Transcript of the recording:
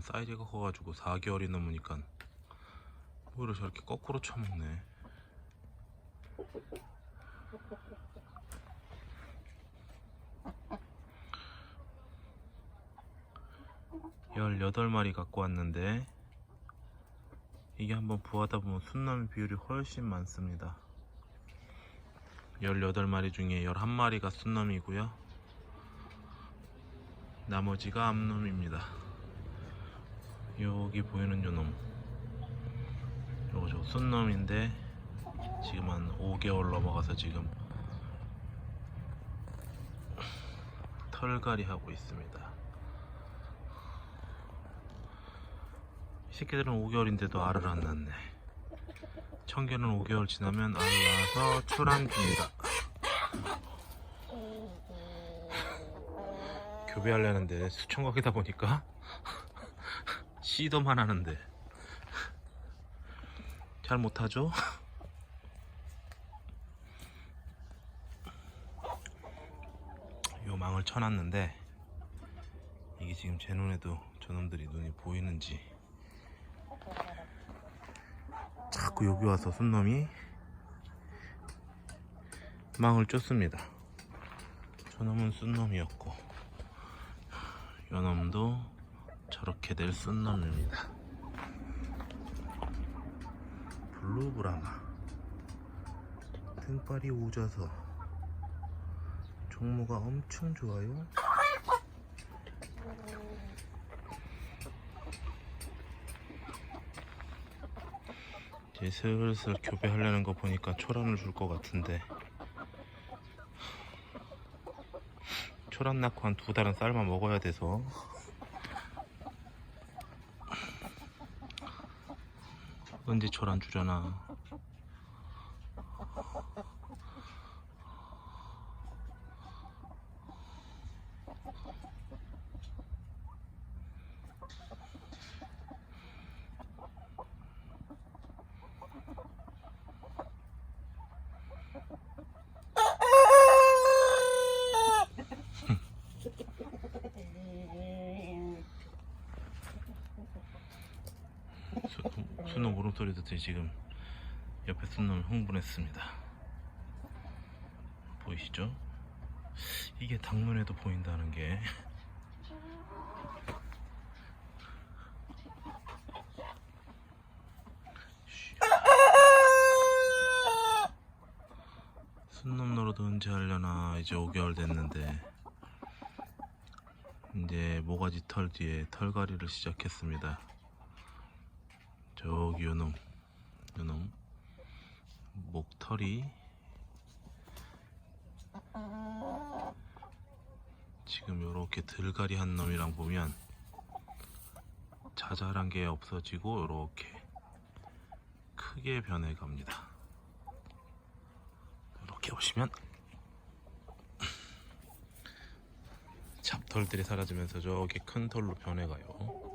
사이즈가 커가지고 4개월이 넘으니까 오히려 저렇게 거꾸로 쳐먹네. 열여덟 마리 갖고 왔는데 이게 한번 부하다 보면 순놈 비율이 훨씬 많습니다. 18마리 중에 11마리가 순놈이고요. 나머지가 암놈입니다. 여기 보이는 요놈. 요거 저 순놈인데 지금 한 5개월 넘어가서 지금 털갈이 하고 있습니다. 이 새끼들은 5개월인데도 알을 안 낳네. 청개는 5개월 지나면 알 낳아서 출항줍니다. 교배하려는데 수천 각이다 보니까 시도만 하는데 잘 못하죠? 요 망을 쳐놨는데 이게 지금 제 눈에도 저놈들이 눈이 보이는지 자꾸 여기 와서 순놈이 망을 쫓습니다. 저놈은 순놈이었고 요놈도 저렇게 될 순놈입니다. 블루브라마 등발이 오져서 종모가 엄청 좋아요. 이제 슬슬 교배하려는 거 보니까 초란을 줄 것 같은데 초란 낳고 한 두 달은 쌀만 먹어야 돼서 언제 초란 주려나. 수- 순놈 울음소리 듣더니 지금 옆에 순놈 흥분했습니다. 보이시죠? 이게 당면에도 보인다는 게 쉬. 순놈 노릇 언제 하려나 이제 5개월 됐는데 이제 모가지 털 뒤에 털갈이를 시작했습니다. 저기 요놈 요놈. 목털이 지금 요렇게 들가리 한 놈이랑 보면 자잘한 게 없어지고 요렇게 크게 변해 갑니다. 이렇게 보시면 잡털들이 사라지면서 저기 큰 털로 변해가요